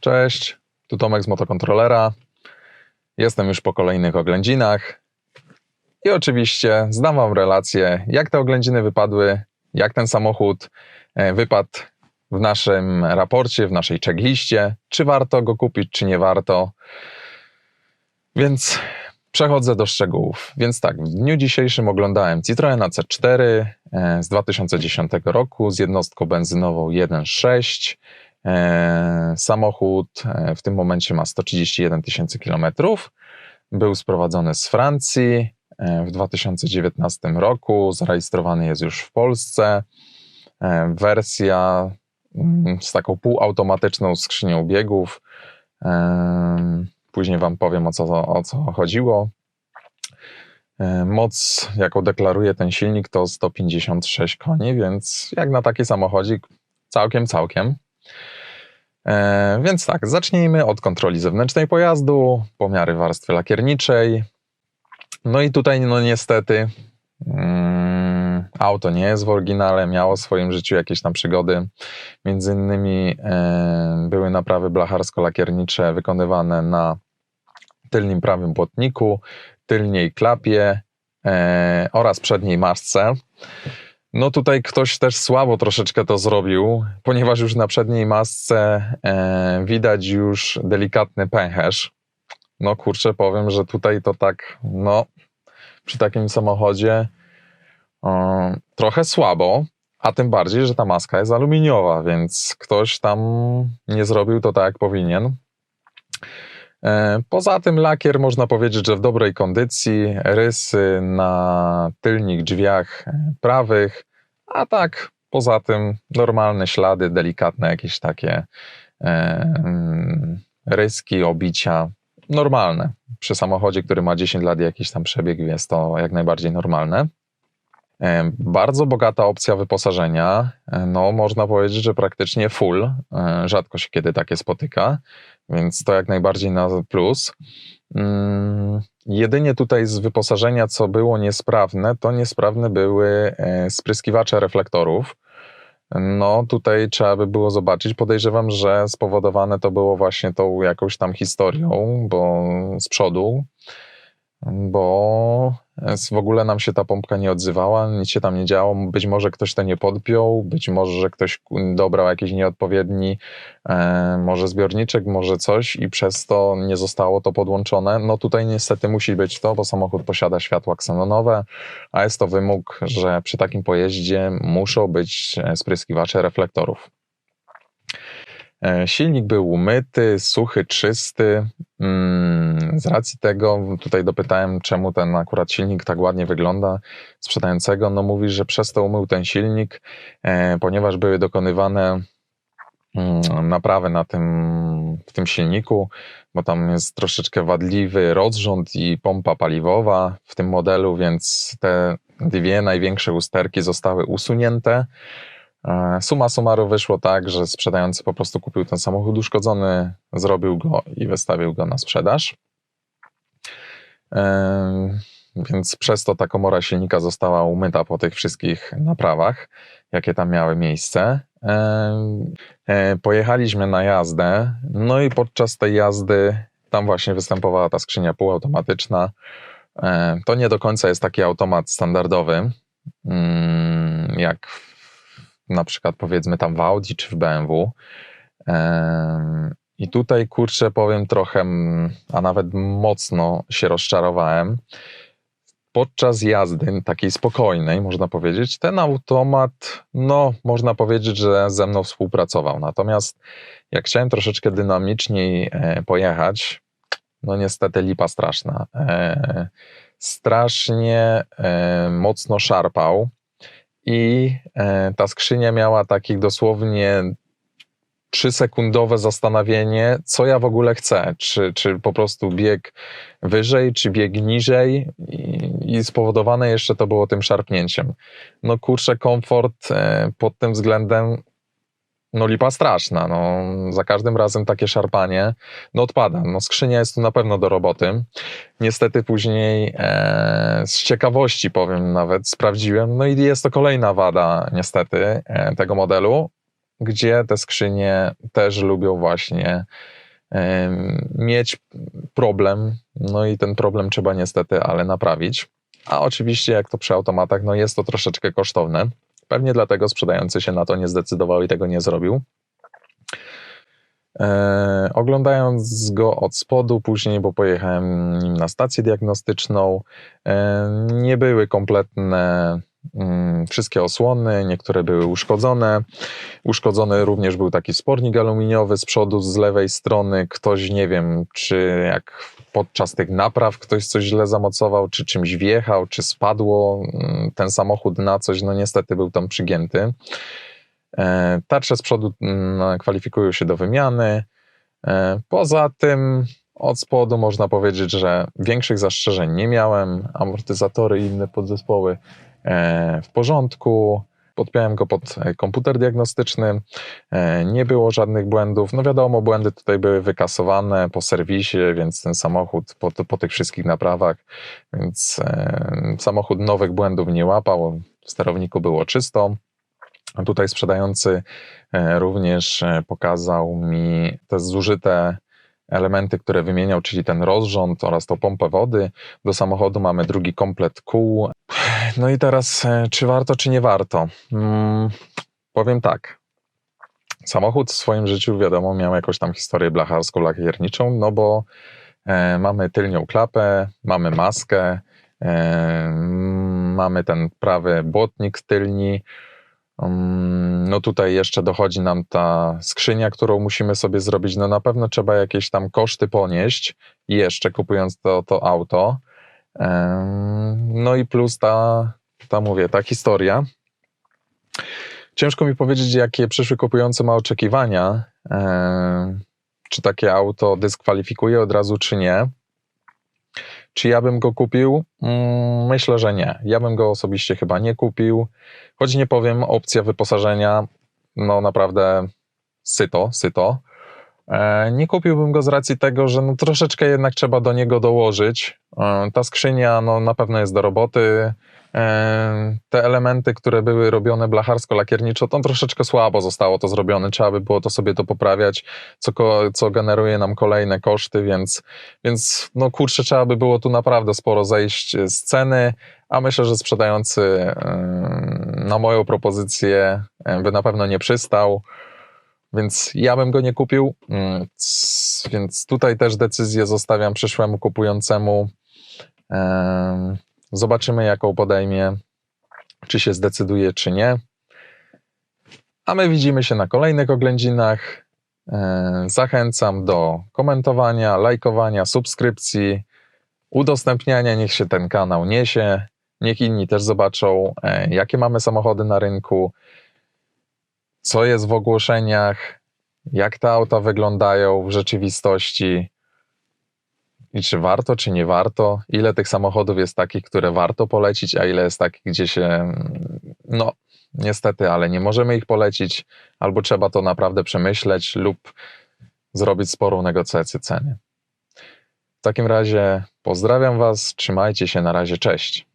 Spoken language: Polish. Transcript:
Cześć, tu Tomek z motokontrolera. Jestem już po kolejnych oględzinach. I oczywiście zdam Wam relację, jak te oględziny wypadły, jak ten samochód e, wypadł w naszym raporcie, w naszej checkliście, czy warto go kupić, czy nie warto. Więc przechodzę do szczegółów. Więc tak, w dniu dzisiejszym oglądałem Citroena C4 e, z 2010 roku z jednostką benzynową 1.6. E, Samochód e, w tym momencie ma 131 tysięcy kilometrów. Był sprowadzony z Francji e, w 2019 roku. Zarejestrowany jest już w Polsce. Wersja mm, z taką półautomatyczną skrzynią biegów. Później Wam powiem o co, o co chodziło. Moc, jaką deklaruje ten silnik, to 156 koni, więc jak na taki samochodzik, całkiem, całkiem. E, więc tak, zacznijmy od kontroli zewnętrznej pojazdu, pomiary warstwy lakierniczej. No i tutaj, no niestety, mm, auto nie jest w oryginale, miało w swoim życiu jakieś tam przygody. Między innymi e, były naprawy blacharsko-lakiernicze wykonywane na tylnym prawym błotniku, tylniej klapie e, oraz przedniej masce. No tutaj ktoś też słabo troszeczkę to zrobił, ponieważ już na przedniej masce e, widać już delikatny pęcherz. No kurczę, powiem, że tutaj to tak, no przy takim samochodzie e, trochę słabo, a tym bardziej, że ta maska jest aluminiowa, więc ktoś tam nie zrobił to tak, jak powinien. E, Poza tym lakier można powiedzieć, że w dobrej kondycji, rysy na tylnych drzwiach e, prawych, a tak poza tym normalne ślady, delikatne jakieś takie e, mm, ryski, obicia, normalne. Przy samochodzie, który ma 10 lat i jakiś tam przebieg, jest to jak najbardziej normalne. Bardzo bogata opcja wyposażenia. E, No, można powiedzieć, że praktycznie full. E, Rzadko się kiedy takie spotyka, więc to jak najbardziej na plus. Mm, Jedynie tutaj z wyposażenia, co było niesprawne, to niesprawne były e, spryskiwacze reflektorów. No, tutaj trzeba by było zobaczyć. Podejrzewam, że spowodowane to było właśnie tą jakąś tam historią, bo z przodu, bo w ogóle nam się ta pompka nie odzywała, nic się tam nie działo. Być może ktoś to nie podpiął, być może że ktoś dobrał jakiś nieodpowiedni, e, może zbiorniczek, może coś i przez to nie zostało to podłączone. No tutaj niestety musi być to, bo samochód posiada światła ksenonowe, a jest to wymóg, że przy takim pojeździe muszą być e, spryskiwacze reflektorów. E, Silnik był umyty, suchy, czysty. Mm, Z racji tego tutaj dopytałem, czemu ten akurat silnik tak ładnie wygląda sprzedającego. No mówi, że przez to umył ten silnik, e, ponieważ były dokonywane mm, naprawy na tym, w tym silniku, bo tam jest troszeczkę wadliwy rozrząd i pompa paliwowa w tym modelu, więc te dwie największe usterki zostały usunięte. E, Suma summarum wyszło tak, że sprzedający po prostu kupił ten samochód uszkodzony, zrobił go i wystawił go na sprzedaż. E, Więc przez to ta komora silnika została umyta po tych wszystkich naprawach, jakie tam miały miejsce. E, Pojechaliśmy na jazdę, no i podczas tej jazdy tam właśnie występowała ta skrzynia półautomatyczna. To nie do końca jest taki automat standardowy, mm, jak w na przykład powiedzmy tam w Audi czy w BMW. I tutaj kurczę powiem trochę, a nawet mocno się rozczarowałem. Podczas jazdy takiej spokojnej, można powiedzieć, ten automat, no, można powiedzieć, że ze mną współpracował. Natomiast jak chciałem troszeczkę dynamiczniej e, pojechać, no niestety lipa straszna. E, strasznie e, mocno szarpał i e, ta skrzynia miała takich dosłownie trzysekundowe zastanowienie, co ja w ogóle chcę. Czy, czy po prostu bieg wyżej, czy bieg niżej i, i spowodowane jeszcze to było tym szarpnięciem. No kurczę, komfort e, pod tym względem no lipa straszna, no za każdym razem takie szarpanie, no odpada, no skrzynia jest tu na pewno do roboty. Niestety później e, z ciekawości powiem nawet, sprawdziłem, no i jest to kolejna wada niestety e, tego modelu, gdzie te skrzynie też lubią właśnie em, mieć problem, no i ten problem trzeba niestety ale naprawić. A oczywiście, jak to przy automatach, no jest to troszeczkę kosztowne. Pewnie dlatego sprzedający się na to nie zdecydował i tego nie zrobił. E, oglądając go od spodu później, bo pojechałem nim na stację diagnostyczną, e, nie były kompletne mm, wszystkie osłony, niektóre były uszkodzone. Uszkodzony również był taki spornik aluminiowy z przodu, z lewej strony. Ktoś, nie wiem, czy jak podczas tych napraw ktoś coś źle zamocował, czy czymś wjechał, czy spadło mm, ten samochód na coś, no niestety był tam przygięty. E, Tarcze z przodu mm, kwalifikują się do wymiany. E, Poza tym od spodu można powiedzieć, że większych zastrzeżeń nie miałem. Amortyzatory i inne podzespoły e, w porządku. Podpiąłem go pod e, komputer diagnostyczny. E, Nie było żadnych błędów. No wiadomo, błędy tutaj były wykasowane po serwisie, więc ten samochód po, po tych wszystkich naprawach, więc e, samochód nowych błędów nie łapał. W sterowniku było czysto. Tutaj sprzedający również pokazał mi te zużyte elementy, które wymieniał, czyli ten rozrząd oraz tą pompę wody. Do samochodu mamy drugi komplet kół. No i teraz, e, czy warto, czy nie warto? Mm, powiem tak. Samochód w swoim życiu, wiadomo, miał jakąś tam historię blacharską, lakierniczą, no bo e, mamy tylnią klapę, mamy maskę, e, mamy ten prawy błotnik tylni, Mm, No tutaj jeszcze dochodzi nam ta skrzynia, którą musimy sobie zrobić. No na pewno trzeba jakieś tam koszty ponieść jeszcze kupując to, to auto. No i plus ta, ta mówię, ta historia. Ciężko mi powiedzieć, jakie przyszły kupujący ma oczekiwania. Em, Czy takie auto dyskwalifikuje od razu, czy nie. Czy ja bym go kupił? Mm, Myślę, że nie. Ja bym go osobiście chyba nie kupił. Choć nie powiem, opcja wyposażenia, no naprawdę syto, syto. E, Nie kupiłbym go z racji tego, że no troszeczkę jednak trzeba do niego dołożyć. E, Ta skrzynia no, na pewno jest do roboty. E, Te elementy, które były robione blacharsko-lakierniczo, to troszeczkę słabo zostało to zrobione. Trzeba by było to sobie to poprawiać, co, co generuje nam kolejne koszty, więc, więc no kurczę, trzeba by było tu naprawdę sporo zejść z ceny, a myślę, że sprzedający na moją propozycję by na pewno nie przystał, więc ja bym go nie kupił. Mm, Więc tutaj też decyzję zostawiam przyszłemu kupującemu. Em, Zobaczymy, jaką podejmie, czy się zdecyduje, czy nie. A my widzimy się na kolejnych oględzinach. Zachęcam do komentowania, lajkowania, subskrypcji, udostępniania. Niech się ten kanał niesie. Niech inni też zobaczą, e, jakie mamy samochody na rynku, co jest w ogłoszeniach, jak te auta wyglądają w rzeczywistości i czy warto, czy nie warto. Ile tych samochodów jest takich, które warto polecić, a ile jest takich, gdzie się, mm, no niestety, ale nie możemy ich polecić, albo trzeba to naprawdę przemyśleć lub zrobić sporą negocjację ceny. W takim razie pozdrawiam Was, trzymajcie się, na razie, cześć.